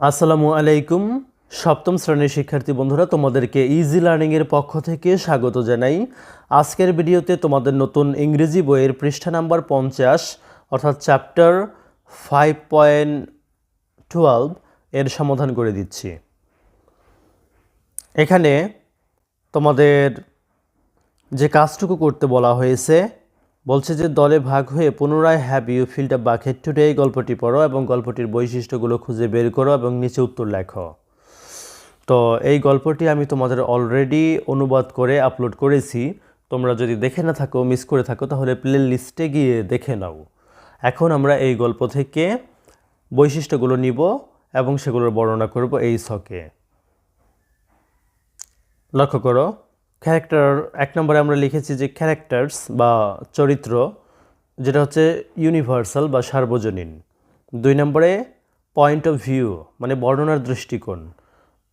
আসসালামু আলাইকুম। সপ্তম শ্রেণির শিক্ষার্থী বন্ধুরা, তোমাদেরকে ইজি লার্নিংয়ের পক্ষ থেকে স্বাগত জানাই। আজকের ভিডিওতে তোমাদের নতুন ইংরেজি বইয়ের পৃষ্ঠা নাম্বার পঞ্চাশ, অর্থাৎ চ্যাপ্টার ফাইভ পয়েন্ট টুয়েলভ এর সমাধান করে দিচ্ছি। এখানে তোমাদের যে কাজটুকু করতে বলা হয়েছে বলছে যে দলে ভাগ হয়ে পুনরায় have you filled a bucket today এই গল্পটি পড়ো এবং গল্পটির বৈশিষ্ট্যগুলো খুঁজে বের করো এবং নিচে উত্তর লেখো। তো এই গল্পটি আমি তোমাদের অলরেডি অনুবাদ করে আপলোড করেছি। তোমরা যদি দেখে না থাকো মিস করে থাকো, তাহলে প্লে লিস্টে গিয়ে দেখে নাও। এখন আমরা এই গল্প থেকে বৈশিষ্ট্যগুলো নিব এবং সেগুলোর বর্ণনা করব এই ছকে। লক্ষ্য করো। ক্যারেক্টার এক নম্বরে আমরা লিখেছি যে ক্যারেক্টার্স বা চরিত্র, যেটা হচ্ছে ইউনিভার্সাল বা সার্বজনীন। দুই নম্বরে পয়েন্ট অফ ভিউ মানে বর্ণনার দৃষ্টিকোণ।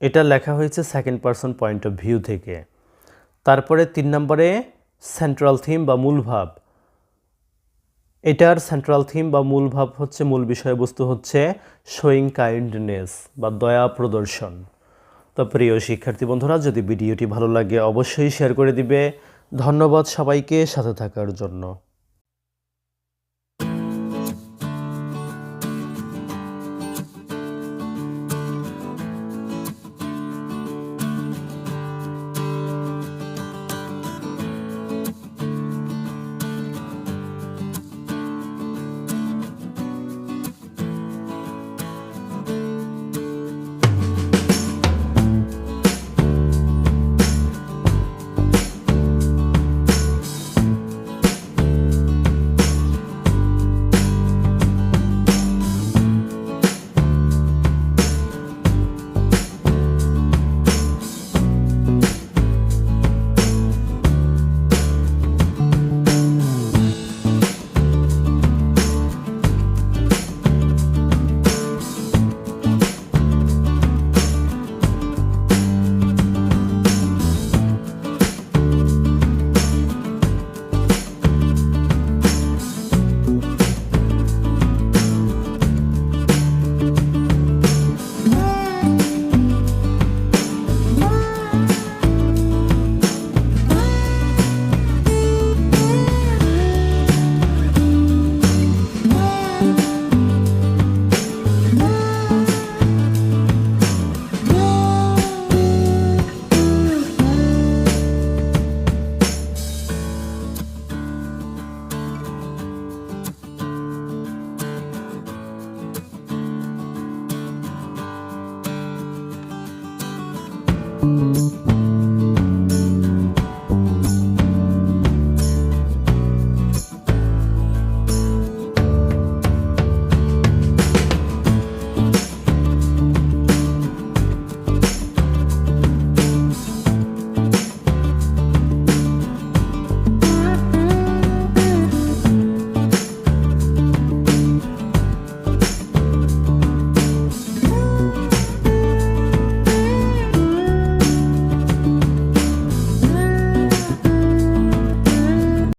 এটা লেখা হয়েছে second person point of view থেকে। তারপরে তিন নম্বরে সেন্ট্রাল থিম বা মূল ভাব এটার সেন্ট্রাল থিম বা মূল ভাব হচ্ছে মূল বিষয়বস্তু হচ্ছে শোয়িং কাইন্ডনেস বা দয়া প্রদর্শন। তো প্রিয় শিক্ষার্থী বন্ধুরা, যদি ভিডিওটি ভালো লাগে, অবশ্যই শেয়ার করে দিবে। ধন্যবাদ সবাইকে, সাথে থাকার জন্য। Mm-hmm.